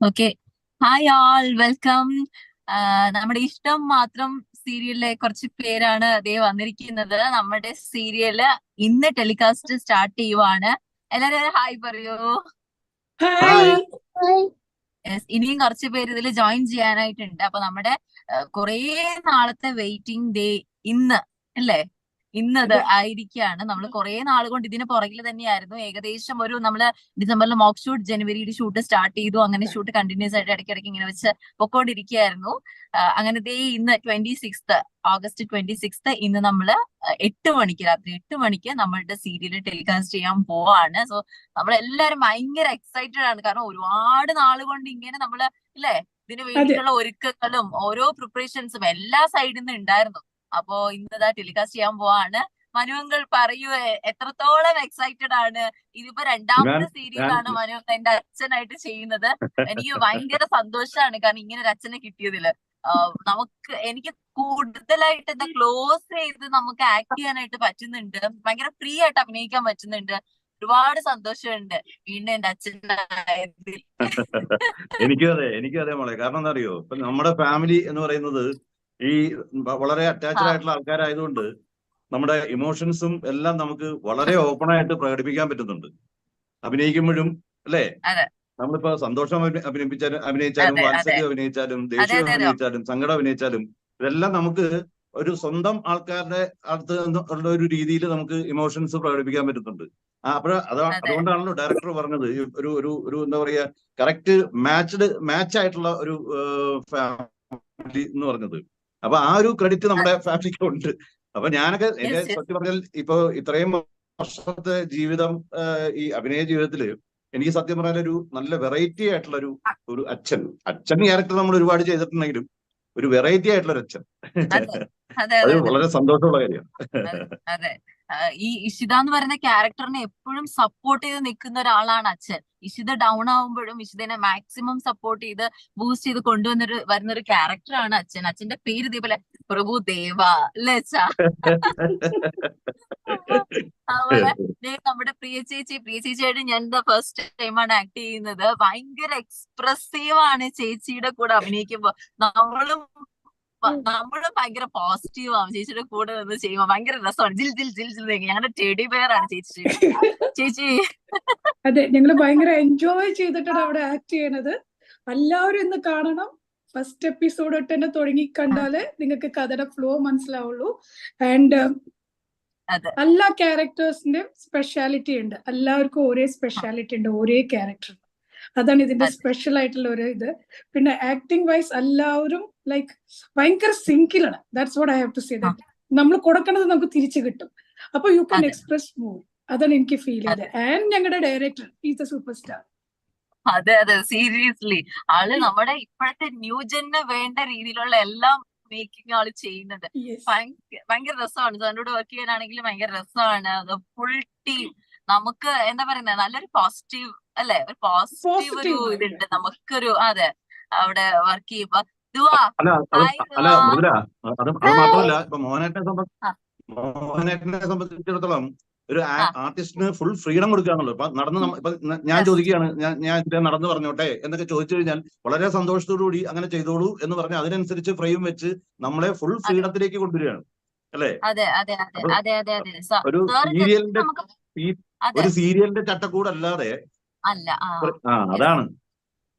Okay hi ആൾ welcome നമ്മുടെ ഇഷ്ടം മാത്രം സീരിയലിലെ കുറച്ച് പേരാണ് അതേ വന്നിരിക്കുന്നത്. നമ്മുടെ സീരിയൽ ഇന്ന് ടെലികാസ്റ്റ് സ്റ്റാർട്ട് ചെയ്യുവാണ്. എല്ലാരും ഹായ് പറയൂ. ഇനിയും കുറച്ച് പേര് ഇതിൽ ജോയിൻ ചെയ്യാനായിട്ടുണ്ട്. അപ്പൊ നമ്മുടെ കുറേ നാളത്തെ വെയിറ്റിംഗ് ഡേ ഇന്ന് അല്ലേ? ഇന്നത് ആയിരിക്കാണ്. നമ്മൾ കുറെ നാൾ കൊണ്ട് ഇതിന് പുറകിൽ തന്നെയായിരുന്നു. ഏകദേശം ഒരു നമ്മൾ ഡിസംബറിൽ മോക്ക് ഷൂട്ട് ജനുവരിയിൽ ഷൂട്ട് സ്റ്റാർട്ട് ചെയ്തു. അങ്ങനെ ഷൂട്ട് കണ്ടിന്യൂസ് ആയിട്ട് ഇടയ്ക്കിടയ്ക്ക് ഇങ്ങനെ വെച്ച് പൊക്കോണ്ടിരിക്കുകയായിരുന്നു. അങ്ങനത്തെ അങ്ങനെ ദേ ഇന്ന് twenty sixth August twenty sixth ഇന്ന് നമ്മൾ എട്ട് മണിക്ക് രാത്രി എട്ട് മണിക്ക് നമ്മളുടെ സീരിയൽ ടെലികാസ്റ്റ് ചെയ്യാൻ പോവാണ്. സോ നമ്മളെല്ലാരും ഭയങ്കര എക്സൈറ്റഡ് ആണ്. കാരണം ഒരുപാട് നാളുകൊണ്ട് ഇങ്ങനെ നമ്മൾ ഇല്ലേ? ഇതിന് വേണ്ടിയിട്ടുള്ള ഒരുക്കങ്ങളും ഓരോ പ്രിപ്പറേഷൻസും എല്ലാ സൈഡിൽ നിന്ന് ഉണ്ടായിരുന്നു. അപ്പോ ഇന്നതാ ടെലികാസ്റ്റ് ചെയ്യാൻ പോവാണ്. മനുവങ്കൾ പറയൂ എത്രത്തോളം എക്സൈറ്റഡ് ആണ്? ഇതിപ്പോ രണ്ടാമത്തെ സീരീസ് ആണ് മനു എന്റെ അച്ഛനായിട്ട് ചെയ്യുന്നത്. എനിക്ക് ഭയങ്കര സന്തോഷമാണ് കാരണം ഇങ്ങനെ ഒരു അച്ഛനെ കിട്ടിയതിൽ. നമുക്ക് എനിക്ക് കൂടുതലായിട്ട് എന്താ ക്ലോസ് ചെയ്ത് നമുക്ക് ആക്ട് ചെയ്യാനായിട്ട് പറ്റുന്നുണ്ട്. ഭയങ്കര ഫ്രീ ആയിട്ട് അഭിനയിക്കാൻ പറ്റുന്നുണ്ട്. ഒരുപാട് സന്തോഷമുണ്ട് വീണ്ടും എന്റെ അച്ഛനായതിൽ. എനിക്കും അതെ എനിക്കും അതെ മോളെ. കാരണം എന്താ അറിയോ? ഇപ്പൊ നമ്മുടെ ഫാമിലി എന്ന് പറയുന്നത് ഈ വളരെ അറ്റാച്ച്ഡ്. ആയിട്ടുള്ള ആൾക്കാരായതുകൊണ്ട് നമ്മുടെ ഇമോഷൻസും എല്ലാം നമുക്ക് വളരെ ഓപ്പൺ ആയിട്ട് പ്രകടിപ്പിക്കാൻ പറ്റുന്നുണ്ട് അഭിനയിക്കുമ്പോഴും അല്ലേ. നമ്മളിപ്പോ സന്തോഷം അഭി- അഭിനയിപ്പിച്ചാലും അഭിനയിച്ചാലും. വാത്സല്യം അഭിനയിച്ചാലും ദേഷ്യം. അഭിനയിച്ചാലും സങ്കടം അഭിനയിച്ചാലും ഇതെല്ലാം നമുക്ക് ഒരു സ്വന്തം ആൾക്കാരുടെ അടുത്ത് ഉള്ള ഒരു രീതിയിൽ നമുക്ക് ഇമോഷൻസ് പ്രകടിപ്പിക്കാൻ പറ്റുന്നുണ്ട് ആ അപ്പോഴ അത് അതുകൊണ്ടാണല്ലോ ഡയറക്ടർ പറഞ്ഞത് ഒരു ഒരു ഒരു എന്താ പറയാ കറക്റ്റ് മാച്ച്ഡ് മാച്ച് ആയിട്ടുള്ള ഒരു ഫാമിലി എന്ന് പറഞ്ഞത് അപ്പൊ ആ ഒരു ക്രെഡിറ്റ് നമ്മുടെ ഫാമിലിക്ക് ഉണ്ട് അപ്പൊ ഞാനൊക്കെ എന്റെ. സത്യം പറഞ്ഞാൽ ഇപ്പൊ ഇത്രയും വർഷത്തെ ജീവിതം ഈ അഭിനയ ജീവിതത്തിൽ എനിക്ക് സത്യം പറഞ്ഞാൽ ഒരു നല്ല വെറൈറ്റി ആയിട്ടുള്ള ഒരു ഒരു അച്ഛൻ. അച്ഛൻ ക്യാരക്ടർ നമ്മൾ ഒരുപാട് ചെയ്തിട്ടുണ്ടെങ്കിലും ഒരു വെറൈറ്റി ആയിട്ടുള്ള ഒരു അച്ഛൻ. അതെ വളരെ സന്തോഷമുള്ള കാര്യമാണ് അതെ ഈ ഇഷിത എന്ന് പറയുന്ന ക്യാരക്ടറിനെ എപ്പോഴും സപ്പോർട്ട് ചെയ്ത് നിൽക്കുന്ന ഒരാളാണ് അച്ഛൻ. ഇഷിത ഡൗൺ ആവുമ്പോഴും ഇഷിതനെ മാക്സിമം സപ്പോർട്ട് ചെയ്ത് ബൂസ്റ്റ് ചെയ്ത് കൊണ്ടുവന്നൊരു വരുന്ന ഒരു ക്യാരക്ടറാണ് അച്ഛൻ. അച്ഛന്റെ പേര് ഇതേപോലെ പ്രഭു ദേവ അല്ലേ അച്ഛാ? അതുപോലെ ദേ നമ്മുടെ പ്രിയ ചേച്ചി പ്രിയ ചേച്ചിയായിട്ട് ഞാൻ എന്താ ഫസ്റ്റ് ടൈമാണ് ആക്ട് ചെയ്യുന്നത്. ഭയങ്കര എക്സ്പ്രസീവ് ആണ് ചേച്ചിയുടെ കൂടെ അഭിനയിക്കുമ്പോ. നമ്മളും നമ്മളും ഭയങ്കര പോസിറ്റീവ് ആവും. ചേച്ചിയുടെ കൂടെ നിന്ന് ചെയ്യുമ്പോ ഭയങ്കര രസമാണ്. ജിൽ ജിൽ ജിൽ ജിൽ ഞങ്ങളുടെ ടെഡി ബെയർ ആണ് ചേച്ചി ചേച്ചി അതെ ഞങ്ങൾ ഭയങ്കര എൻജോയ് ചെയ്തിട്ടാണ് അവിടെ ആക്ട് ചെയ്യണത്. എല്ലാവരും ഇന്ന് കാണണം. ഫസ്റ്റ് എപ്പിസോഡ് തൊട്ട് തന്നെ തുടങ്ങി കണ്ടാൽ നിങ്ങൾക്ക് കഥയുടെ ഫ്ലോ മനസ്സിലാവുള്ളൂ. ആൻഡ് അതെ. എല്ലാ ക്യാരക്ടേഴ്സിന്റെ സ്പെഷ്യാലിറ്റി ഉണ്ട്. എല്ലാവർക്കും ഒരേ സ്പെഷ്യാലിറ്റി ഉണ്ട് ഒരേ ക്യാരക്ടർ അതാണ് ഇതിന്റെ സ്പെഷ്യൽ ആയിട്ടുള്ള ഒരു ഇത്. പിന്നെ ആക്ടിംഗ് വൈസ് എല്ലാവരും ലൈക്ക് ഭയങ്കര സിങ്കിലാണ് that's what I have to say that നമ്മൾ കൊടുക്കണത് നമുക്ക് തിരിച്ചു കിട്ടും. അപ്പൊ യു ക്യാൻ എക്സ്പ്രസ് മൂവ് അതാണ് എനിക്ക് ഫീൽ ചെയ്തത്. ആൻഡ് ഞങ്ങളുടെ director is the super star അതെ അതെ. സീരിയസ്ലി ആൾ നമ്മുടെ ഇപ്പോഴത്തെ ന്യൂജന് വേണ്ട രീതിയിലുള്ള എല്ലാം മേക്കിംഗ് ആൾ ചെയ്യുന്നുണ്ട്. ഭയങ്കര ഭയങ്കര രസമാണ്. സാറിനോട് വർക്ക് ചെയ്യാനാണെങ്കിലും ഭയങ്കര രസമാണ്. ഫുൾ ടീം നമുക്ക് എന്താ പറയുന്നത് നല്ലൊരു പോസിറ്റീവ് അല്ലെ? ഒരു പോസിറ്റീവ് ഒരു ഇതുണ്ട്. നമുക്കൊരു അതെ അവിടെ വർക്ക് ചെയ്യുമ്പോ. അല്ല അല്ല അത് മാത്രമല്ല ഇപ്പൊ മോഹനേട്ടനെ സംബന്ധിച്ച്. മോഹനേട്ടനെ സംബന്ധിച്ചിടത്തോളം ഒരു ആർട്ടിസ്റ്റിന് ഫുൾ ഫ്രീഡം കൊടുക്കുകയാണല്ലോ ഇപ്പൊ നടന്ന് ഇപ്പൊ ഞാൻ ചോദിക്കുകയാണ് ഞാൻ ഞാൻ നടന്നു പറഞ്ഞോട്ടെ എന്നൊക്കെ ചോദിച്ചു കഴിഞ്ഞാൽ വളരെ സന്തോഷത്തോടു കൂടി അങ്ങനെ ചെയ്തോളൂ എന്ന് പറഞ്ഞ് അതിനനുസരിച്ച് ഫ്രെയിം വെച്ച് നമ്മളെ ഫുൾ ഫ്രീഡത്തിലേക്ക് കൊണ്ടുവരികയാണ്. അല്ലേ? അതെ അതെ അതെ അതെ അതെ അതെ. ഒരു സീരിയലിന്റെ ഒരു സീരിയലിന്റെ ചട്ടക്കൂടല്ലാതെ അല്ല അതാണ്.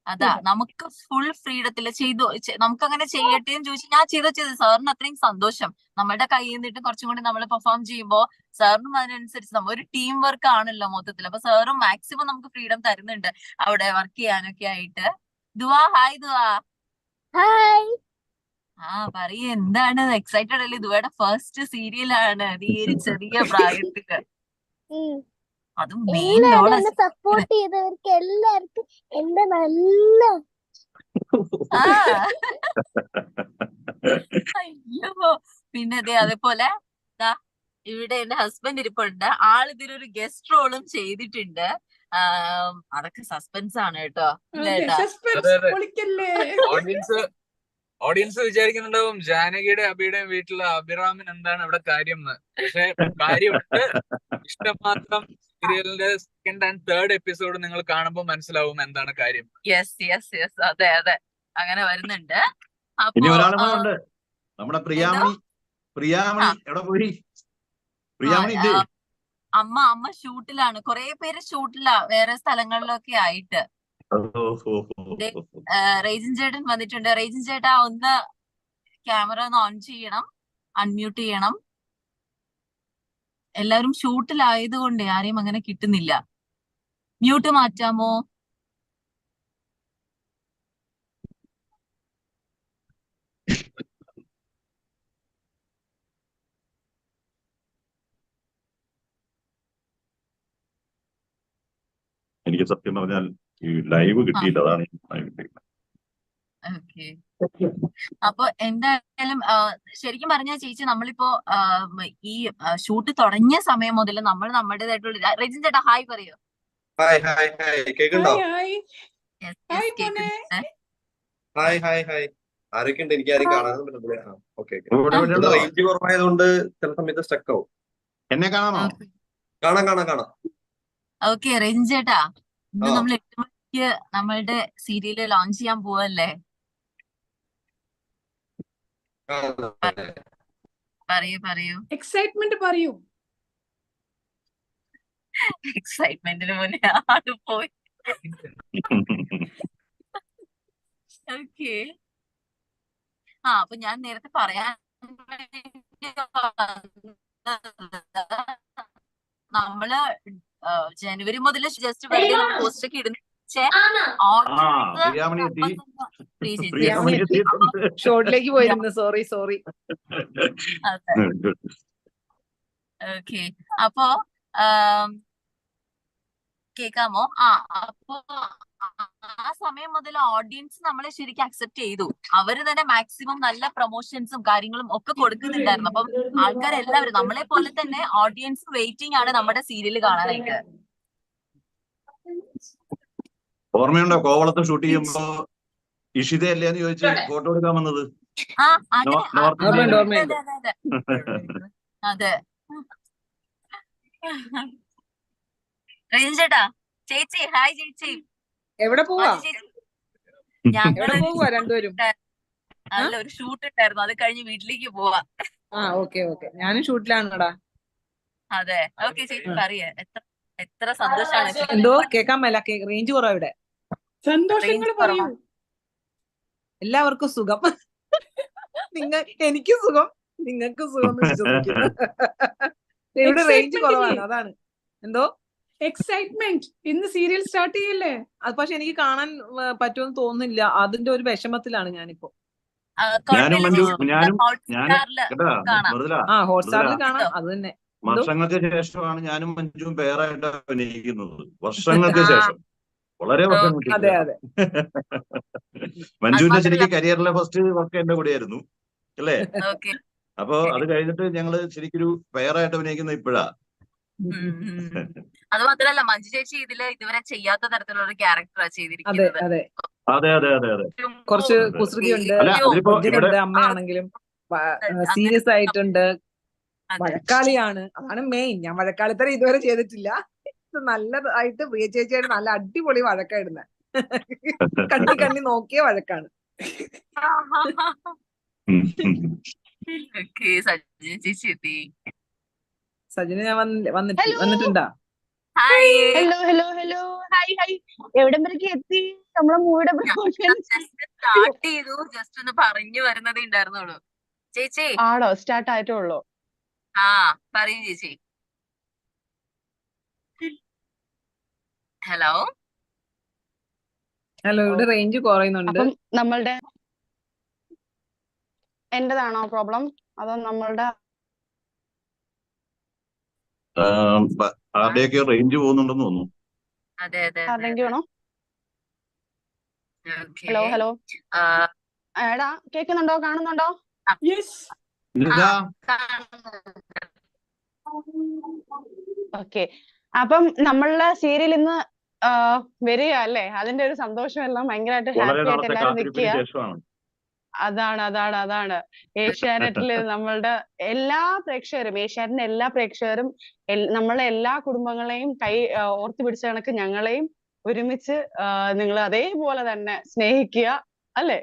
അതാ നമുക്ക് ഫുൾ ഫ്രീഡത്തിൽ ചെയ്തു നമുക്ക് അങ്ങനെ ചെയ്യട്ടെ എന്ന് ചോദിച്ചു ഞാൻ ചെയ്തോ ചെയ്തു സാറിന് അത്രയും സന്തോഷം. നമ്മുടെ കയ്യിൽ നിന്നിട്ട് കുറച്ചും കൂടി നമ്മൾ പെർഫോം ചെയ്യുമ്പോൾ സാറിനും അതിനനുസരിച്ച് നമ്മൾ ഒരു ടീം വർക്ക് ആണല്ലോ മൊത്തത്തിൽ അപ്പൊ സാറും മാക്സിമം നമുക്ക് ഫ്രീഡം തരുന്നുണ്ട് അവിടെ വർക്ക് ചെയ്യാനൊക്കെ ആയിട്ട്. ദുവാ ഹായ് ദുവാ ഹായ് ആ പറയ എന്താണ്? എക്സൈറ്റഡ് അല്ലേ? ദുവയുടെ ഫസ്റ്റ് സീരിയലാണ് ഈ ഒരു ചെറിയ പ്രായത്തിൽ. അതും മെയിൻ സപ്പോർട്ട് ചെയ്തവർക്ക് എല്ലാവർക്കും എന്റെ നല്ല അയ്യോ. പിന്നെ അതെ അതേപോലെ ദാ ഇവിടെ എന്റെ ഹസ്ബൻഡ് ഇരിപ്പുണ്ട്. ആൾ ഇതിലൊരു ഗസ്റ്റ് റോളും ചെയ്തിട്ടുണ്ട്. അതൊക്കെ സസ്പെൻസ് ആണ് കേട്ടോ. ഓഡിയൻസ് ഓഡിയൻസ് വിചാരിക്കുന്നുണ്ടാവും ജാനകിയുടെ അബിയുടെയും വീട്ടിലെ അഭിറാമൻ എന്താണ് അവിടെ കാര്യം എന്ന് പക്ഷെ കാര്യമുണ്ട്. ഇഷ്ടം മാത്രം സീരിയലിന്റെ സെക്കൻഡ് ആൻഡ് തേർഡ് എപ്പിസോഡ് നിങ്ങൾ കാണുമ്പോൾ മനസ്സിലാവും എന്താണ് കാര്യം. യെസ് യെസ് യെസ് അതെ അതെ. അങ്ങനെ വരുന്നുണ്ട്. നമ്മുടെ പ്രിയാമണി. പ്രിയാമണി എവിടെ പോയി? പ്രിയാമണി അമ്മ അമ്മ ഷൂട്ടിലാണ്. കുറെ പേര് ഷൂട്ടിലാ വേറെ സ്ഥലങ്ങളിലൊക്കെ ആയിട്ട്. റേജിൻ ചേട്ടൻ വന്നിട്ടുണ്ട്. റേജിൻ ചേട്ടാ ഒന്ന് ക്യാമറ ഒന്ന് ഓൺ ചെയ്യണം. അൺമ്യൂട്ട് ചെയ്യണം. എല്ലാവരും ഷൂട്ടിലായതുകൊണ്ട് ആരെയും അങ്ങനെ കിട്ടുന്നില്ല. മ്യൂട്ട് മാറ്റാമോ? എനിക്ക് സത്യം പറഞ്ഞാൽ ഈ ലൈവ് കിട്ടിയില്ല അതാണ്. ഓക്കെ അപ്പൊ എന്തായാലും ശരിക്കും പറഞ്ഞ ചേച്ചി നമ്മളിപ്പോ ഈ ഷൂട്ട് തുടങ്ങിയ സമയം മുതൽ നമ്മൾ നമ്മുടേതായിട്ടുള്ള റെജിൻ ചേട്ടാ ഹായ് പറയോ? ഹായ് ഹായ് ഹായ് കേക്കുണ്ടോ ഹായ് ഹായ് ഹായ് ആരൊക്കെ ഉണ്ട് എനിക്ക് ആരും കാണാനും ഓക്കെ റേഞ്ച് കുറവായതുകൊണ്ട് ചില സമയത്ത് സ്റ്റക്ക് ആവും. എന്നെ കാണാമോ. കാണാം കാണാം കാണാം. ഓക്കെ റെജിൻ ചേട്ടാ ഇന്ന് നമ്മൾ എട്ട് നമ്മളുടെ സീരിയൽ ലോഞ്ച് ചെയ്യാൻ പോവല്ലേ. പറയൂ പറയൂ. എക്സൈറ്റ്മെന്റ് പറയൂ. എക്സൈറ്റ്മെന്റിന് മുന്നേ ആട് പോയി. ഓക്കെ ആ അപ്പൊ ഞാൻ നേരത്തെ പറയാൻ നമ്മൾ ജനുവരി മുതൽ ജസ്റ്റ് പോസ്റ്റ് ഒക്കെ ഇടുന്ന ഷോർട്ടിലേക്ക് പോയിരുന്നു. Sorry sorry. ഓക്കെ. അപ്പോ ആം, കേക്കാമോ? ആ അപ്പോ ആ സമയം മുതൽ ഓഡിയൻസ് നമ്മളെ ശരിക്കും അക്സെപ്റ്റ് ചെയ്തു. അവർ തന്നെ മാക്സിമം നല്ല പ്രൊമോഷൻസും കാര്യങ്ങളും ഒക്കെ കൊടുക്കുന്നുണ്ടായിരുന്നു. അപ്പം ആൾക്കാരെല്ലാവരും നമ്മളെ പോലെ തന്നെ ഓഡിയൻസ് വെയിറ്റിംഗ് ആണ് നമ്മുടെ സീരിയൽ കാണാനായിട്ട്. ഓർമ്മയുണ്ടോ കോവളത്ത് ഷൂട്ട് ചെയ്യുമ്പോ ഇഷിതയല്ലേ എന്ന് ചോദിച്ച് ഫോട്ടോ എടുക്കാൻ വന്നത്. അതെ, ചേട്ടാ ചേച്ചി ഹായ് ചേച്ചി. എവിടെ പോവാ? എവിടെ പോവാ രണ്ടുപേരും? അല്ല ഒരു ഷൂട്ട് ഉണ്ടായിരുന്നു. അത് കഴിഞ്ഞ് വീട്ടിലേക്ക് പോവാ. ആ ഓക്കെ ഓക്കെ. ഞാനും ഷൂട്ടിലാണോടാ. അതെ. ഓക്കെ ചേച്ചി പറയാ. എത്ര എത്ര സന്തോഷാണ് എന്തോ കേക്കാൻ മേല. റേഞ്ച് കുറവ് ഇവിടെ. സന്തോഷങ്ങൾ പറയൂ. എല്ലാവർക്കും സുഖം. നിങ്ങൾ എനിക്ക് സുഖം. നിങ്ങൾക്ക് സുഖം ഇവിടെ റേഞ്ച് കുറവാണ് അതാണ്. എന്തോ? എക്സൈറ്റ്മെന്റ് ഇന്ന് സീരിയൽ സ്റ്റാർട്ട് ചെയ്യല്ലേ? അത് പക്ഷെ എനിക്ക് കാണാൻ പറ്റുമെന്ന് തോന്നുന്നില്ല. അതിന്റെ ഒരു വിഷമത്തിലാണ് ഞാനിപ്പോ. ആ, ഹോട്ട്സ്റ്റാറിൽ കാണാം. അത് തന്നെ. വർഷങ്ങൾക്ക് ശേഷമാണ് ഞാനും മഞ്ജുവും പേരായിട്ട് അഭിനയിക്കുന്നത്. വർഷങ്ങൾക്ക്. ശേഷം. വളരെ വർഷങ്ങൾക്ക് അതെ അതെ. മഞ്ജുവിന്റെ ശരിക്കും കരിയറിലെ ഫസ്റ്റ് വർക്ക് എന്റെ കൂടെയായിരുന്നു അല്ലേ? അപ്പൊ അത് കഴിഞ്ഞിട്ട് ഞങ്ങൾ ശരിക്കൊരു പെയറായിട്ട് അഭിനയിക്കുന്ന ഇപ്പോഴാ. അത് മാത്രല്ല മഞ്ജു ചേച്ചി ഇതിൽ ഇതുവരെ ചെയ്യാത്ത തരത്തിലുള്ള ഒരു ക്യാരക്ടറാ ചെയ്തിരിക്കുന്നത്. അതെ അതെ. അതെ അതെ കുറച്ച്. കുസൃതിയുണ്ട്. അമ്മയാണെങ്കിലും. സീരിയസ് ആയിട്ടുണ്ട്. വഴക്കാളിയാണ്. അതാണ് മെയിൻ ഞാൻ വഴക്കാളിത്തരം ഇതുവരെ ചെയ്തിട്ടില്ല. ഇത് നല്ലതായിട്ട് പ്രിയ ചേച്ചിയായിട്ട് നല്ല അടിപൊളി വഴക്കായിരുന്നെ. കണ്ണി കണ്ണി നോക്കിയ വഴക്കാണ്. സജിന ഞാൻ വന്നില്ല വന്നിട്ട് വന്നിട്ടുണ്ടാ? Hi hello hello hello hi hi എവിടം വരേക്ക് എത്തി? നമ്മളെ മൂവിയുടെ പ്രൊമോഷൻ സ്റ്റാർട്ട് ചെയ്തു. ജസ്റ്റ് ഒന്ന് പറഞ്ഞു വരുന്നതേ ഉണ്ടായിരുന്നുള്ളൂ. ചേച്ചി. ആണോ? സ്റ്റാർട്ട് ആയിട്ടേ ഉള്ളൂ ആ പറയൂ ചേച്ചി. ഹലോ ഹലോ ഇവിടെ റേഞ്ച് കുറയുന്നുണ്ട്. അപ്പം നമ്മളുടെ എന്റേതാണോ പ്രോബ്ലം അതോ നമ്മളുടെ ആ, ആരുടെയൊക്കെ റേഞ്ച് പോകുന്നുണ്ടെന്ന് തോന്നുന്നു. അതെ അതെ ആരുടെങ്കിലും ആണോ? ഹലോ ഹലോ എടാ കേൾക്കുന്നുണ്ടോ കാണുന്നുണ്ടോ? യെസ് ഇതാ. ഓക്കെ അപ്പം നമ്മളുടെ സീരിയൽ ഇന്ന് വരിക അല്ലേ? അതിന്റെ ഒരു സന്തോഷം എല്ലാം ഭയങ്കരമായിട്ട് ഹാപ്പി ആയിട്ട് കാത്തിരിപ്പിന് നിൽക്കുക അതാണ് അതാണ് അതാണ്. ഏഷ്യാനെറ്റിൽ നമ്മളുടെ എല്ലാ പ്രേക്ഷകരും ഏഷ്യാനെറ്റിന്റെ എല്ലാ പ്രേക്ഷകരും നമ്മളെ എല്ലാ കുടുംബങ്ങളെയും കൈ ഓർത്തു പിടിച്ച കണക്ക് ഞങ്ങളെയും ഒരുമിച്ച് നിങ്ങൾ അതേപോലെ തന്നെ സ്നേഹിക്കുക അല്ലേ?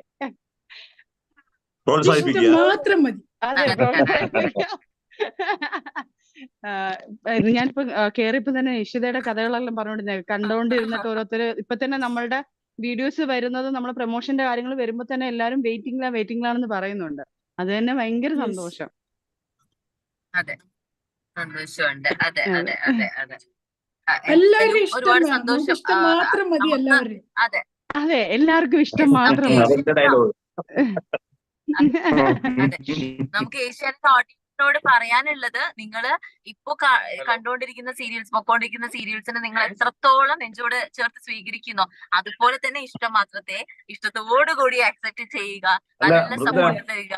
മാത്രം മതി. അതെ പ്രോത്സാഹിപ്പിക്കുക. ഞാനിപ്പോ കേറിയപ്പോ തന്നെ ഇഷിതയുടെ കഥകളെല്ലാം പറഞ്ഞോണ്ടിരുന്നത് കണ്ടോണ്ടിരുന്നിട്ട് ഓരോരുത്തര് ഇപ്പൊ തന്നെ നമ്മളുടെ വീഡിയോസ് വരുന്നത് നമ്മളെ പ്രൊമോഷന്റെ കാര്യങ്ങൾ വരുമ്പോ തന്നെ എല്ലാരും വെയിറ്റിംഗിലാ വെയിറ്റിംഗിലാണെന്ന് പറയുന്നുണ്ട്. അത് തന്നെ ഭയങ്കര സന്തോഷം. അതെ. സന്തോഷമുണ്ട്. അതെ അതെ. അതെ എല്ലാവരും ഒരുപാട് സന്തോഷം. മാത്രം മതി എല്ലാവരും. അതെ. അതെ എല്ലാവർക്കും ഇഷ്ടം മാത്രം നമുക്ക് മതി അതിന്റെ ഓഡിയൻസിനോട് പറയാനുള്ളത് നിങ്ങൾ ഇപ്പൊ കണ്ടുകൊണ്ടിരിക്കുന്ന സീരിയൽസ് പൊക്കോണ്ടിരിക്കുന്ന സീരിയൽസിനെ നിങ്ങൾ എത്രത്തോളം നെഞ്ചോട് ചേർത്ത് സ്വീകരിക്കുന്നു അതുപോലെ തന്നെ ഇഷ്ടം മാത്രത്തെ ഇഷ്ടത്തോടു കൂടി അക്സെപ്റ്റ് ചെയ്യുക നല്ല സപ്പോർട്ട് തരിക.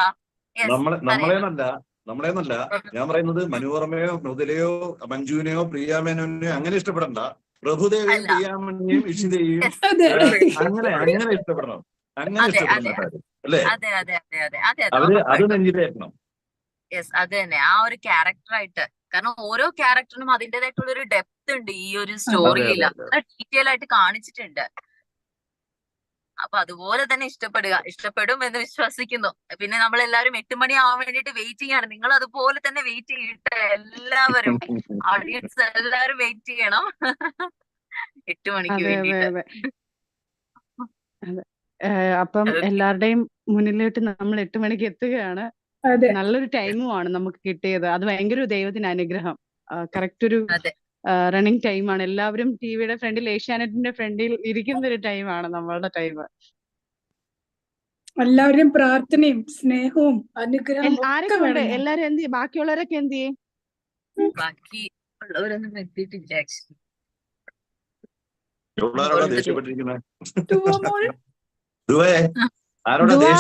നമ്മളെന്നല്ല നമ്മളെന്നല്ല ഞാൻ പറയുന്നത് മനോരമയോ മൃദുലയോ മഞ്ജുവിനെയോ പ്രിയാമേനോനെയോ അങ്ങനെ ഇഷ്ടപ്പെടണ്ട. പ്രഭുദേവിയും പ്രിയാമനെയും പ്രിയാമണിയെയും ഇഷിതയെയും അങ്ങനെ അങ്ങനെ ഇഷ്ടപ്പെടണം. അങ്ങനെ ഇഷ്ടപ്പെടണം അല്ലേ? അതെ അതെ അതെ അതെ അതെ. അതെ അവർ അത് നെഞ്ചിലേക്കണം നെഞ്ചിലേറ്റണം. യെസ് അത് തന്നെ. ആ ഒരു ക്യാരക്ടറായിട്ട് കാരണം ഓരോ ക്യാരക്ടറിനും അതിന്റെതായിട്ടുള്ള ഒരു ഡെപ്ത് ഉണ്ട് ഈ ഒരു സ്റ്റോറിയിൽ ഡീറ്റെയിൽ ആയിട്ട് കാണിച്ചിട്ടുണ്ട്. അപ്പൊ അതുപോലെ തന്നെ ഇഷ്ടപ്പെടുക. ഇഷ്ടപ്പെടും എന്ന് വിശ്വസിക്കുന്നു. പിന്നെ നമ്മൾ എല്ലാവരും എട്ട് മണി ആവാൻ വേണ്ടിട്ട് വെയിറ്റ് ചെയ്യാണ് നിങ്ങൾ അതുപോലെ തന്നെ വെയിറ്റ് ചെയ്യട്ടെ എല്ലാവരും. ഓഡിയൻസ് എല്ലാവരും വെയിറ്റ് ചെയ്യണം. എട്ട് മണിക്ക് വേണ്ടിട്ട് അപ്പം എല്ലാവരുടെയും മുന്നിലോട്ട് നമ്മൾ എട്ട് മണിക്ക് എത്തുകയാണ്. നല്ലൊരു ടൈമുമാണ് നമുക്ക് കിട്ടിയത്. അത് ഭയങ്കര ദൈവത്തിന് അനുഗ്രഹം. കറക്റ്റ് ഒരു റണ്ണിങ് ടൈമാണ് എല്ലാവരും ടിവിയുടെ ഫ്രണ്ടിൽ ഏഷ്യാനെറ്റിന്റെ ഫ്രണ്ടിൽ ഇരിക്കുന്ന ഒരു ടൈമാണ് നമ്മളുടെ ടൈം എല്ലാവരും പ്രാർത്ഥനയും സ്നേഹവും അനുഗ്രഹവും ആരൊക്കെ. എല്ലാരും എന്ത് ബാക്കിയുള്ളവരൊക്കെ എന്ത് ചെയ്യും? ബാക്കി ഉള്ളവരൊന്നും എത്തിയിട്ടില്ല ആക്ച്വലി ആരോടാ ദുവാ?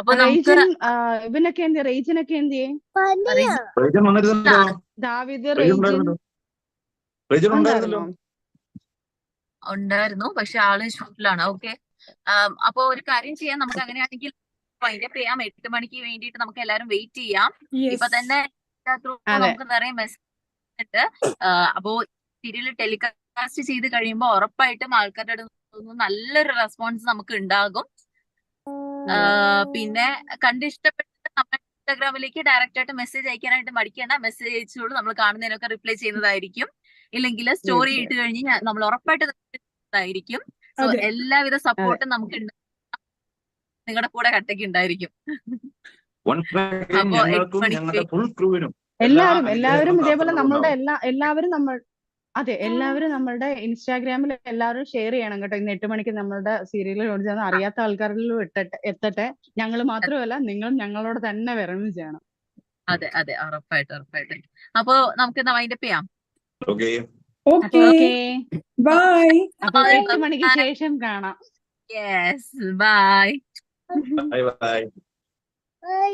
അപ്പൊ നമുക്ക് ഇവനൊക്കെ എന്ത്? റേജനൊക്കെ എന്ത് വന്നിരുന്നല്ലോ. ദാവിദ് റേജൻ റേജൻ. ഉണ്ടായിരുന്നല്ലോ. റേജൻ ഉണ്ടായിരുന്നല്ലോ. ഉണ്ടായിരുന്നോ? പക്ഷെ ആൾ ഷൂട്ടിലാണ്. ഓക്കെ. അപ്പൊ ഒരു കാര്യം ചെയ്യാം. നമുക്ക് അങ്ങനെയാണെങ്കിൽ വൈൻഡപ്പ് ചെയ്യാം. എട്ട് മണിക്ക് വേണ്ടിയിട്ട് നമുക്ക് എല്ലാരും വെയിറ്റ് ചെയ്യാം. ഇപ്പൊ തന്നെ നമുക്ക് നിറയെ മെസ്സേജ് ഉണ്ട്. അപ്പോ സീരിയൽ ടെലികാസ്റ്റ് ചെയ്ത് കഴിയുമ്പോൾ ഉറപ്പായിട്ടും ആൾക്കാരുടെ അടുത്ത് നല്ലൊരു റെസ്പോൺസ് നമുക്ക് ഉണ്ടാകും പിന്നെ കണ്ടിഷ്ടപ്പെട്ട നമ്മൾ ഇൻസ്റ്റാഗ്രാമിലേക്ക് ഡയറക്റ്റ് ആയിട്ട് മെസ്സേജ് അയക്കാനായിട്ട് മടിക്കേണ്ട. മെസ്സേജ് അയച്ചോളൂ നമ്മൾ കാണുന്നതിനൊക്കെ റിപ്ലൈ ചെയ്യുന്നതായിരിക്കും. ഇല്ലെങ്കിൽ സ്റ്റോറി ഇട്ട് കഴിഞ്ഞ് നമ്മൾ ഉറപ്പായിട്ട് ായിരിക്കും സോ എല്ലാവിധ സപ്പോർട്ടും നമുക്ക് ഉണ്ട്. നിങ്ങളുടെ കൂടെ കട്ടയ്ക്ക് ഉണ്ടായിരിക്കും ഞങ്ങളുടെ മണിക്ക് ഫുൾ ക്രൂവിനും എല്ലാവരും എല്ലാവരും ഇതേപോലെ നമ്മളുടെ എല്ലാ എല്ലാവരും നമ്മൾ അതെ എല്ലാവരും നമ്മളുടെ ഇൻസ്റ്റാഗ്രാമിൽ എല്ലാവരും ഷെയർ ചെയ്യണം കേട്ടോ. ഇന്ന് എട്ട് മണിക്ക് നമ്മളുടെ സീരിയൽ ഓടിച്ചെന്ന് അറിയാത്ത ആൾക്കാരിലും ഇട്ടട്ടെ എത്തട്ടെ. ഞങ്ങൾ മാത്രമല്ല നിങ്ങളും ഞങ്ങളോട് തന്നെ വരണം ചെയ്യണം. അതെ അതെ ഉറപ്പായിട്ട് ഉറപ്പായിട്ട്. അപ്പോ നമുക്ക് വൈൻഡപ്പ് ചെയ്യാം? ഓക്കെ. ഓക്കെ ഓക്കെ ബൈ അപ്പൊ. എട്ട് മണിക്ക് ശേഷം കാണാം. Yes bye bye bye